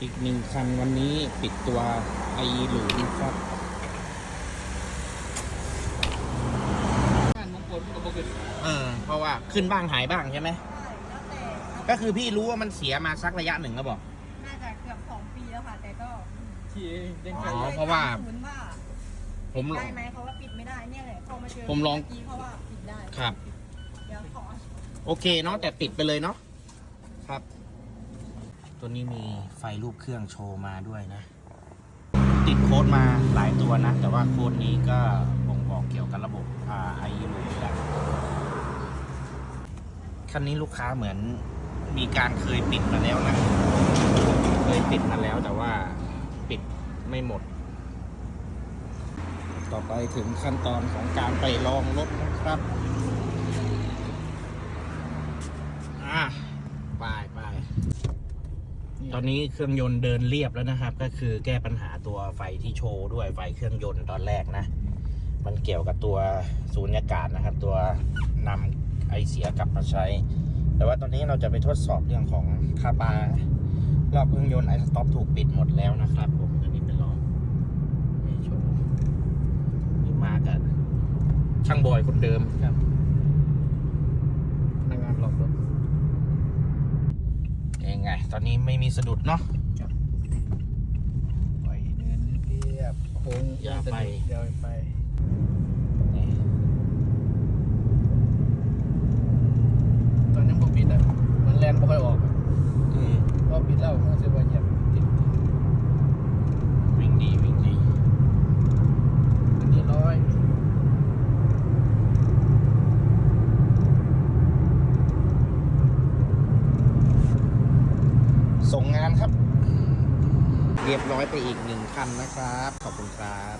อีกหนึ่งคันวันนี้ปิดตัวไอหลูครับบ้านมงคลก็บ่ขึ้นเออเพราะว่าขึ้นบ้างหายบ้างใช่ไหมใช่แล้วแต่ครับก็คือพี่รู้ว่ามันเสียมาสักระยะหนึ่งแล้วบอก น่าจะเกือบสองปีแล้วค่ะ แต่ก็ที่เด้งอ๋ไก่อเพราะว่า ศูนย์ว่าผมได้ไหมเขาว่าปิดไม่ได้เนี่ยแหละพอมาเจอผมลองเกี้เขาว่าปิดได้ครับ เดี๋ยวขอโอเคเนาะแต่ติดไปเลยเนาะครับ ตัวนี้มีไฟรูปเครื่องโชว์มาด้วยนะ ติดโค้ดมาหลายตัวนะ แต่ว่าโค้ดนี้ก็บ่งบอกเกี่ยวกับระบบอ่าไอรูแหละคันนี้ลูกค้าเหมือนมีการเคยปิดมาแล้วนะ เคยปิดมาแล้วแต่ว่าปิดไม่หมด ต่อไปถึงขั้นตอนของการไปลองรถนะครับ อะ ตอนนี้เครื่องยนต์เดินเรียบแล้วนะครับ ก็คือแก้ปัญหาตัวไฟที่โชว์ด้วยไฟเครื่องยนต์ตอนแรกนะ มันเกี่ยวกับตัวสูญญากาศนะครับ ตัวนำไอเสียกลับมาใช้ แต่ว่าตอนนี้เราจะไปทดสอบเรื่องของคาบารอบเครื่องยนต์ไอสต็อปถูกปิดหมดแล้วนะครับผมอันนี้เป็นลองให้โชว์นี่มากันช่างบอยคนเดิมครับพนักงานหลอกรถ ยังไง ตอนนี้ไม่มีสะดุดเนาะปล่อยเนินเรียบโค้งอย่าไปอย่าไปนี่ตอนนั้นผมปิดอะมันแลนบ่ค่อยออกอะ อืม พอปิดแล้วมันจะว่าเหยียบติด วิ่งดีวิ่งดี อันนี้ร้อย ส่งงานครับ เรียบร้อยไปอีกหนึ่งคันนะครับ ขอบคุณครับ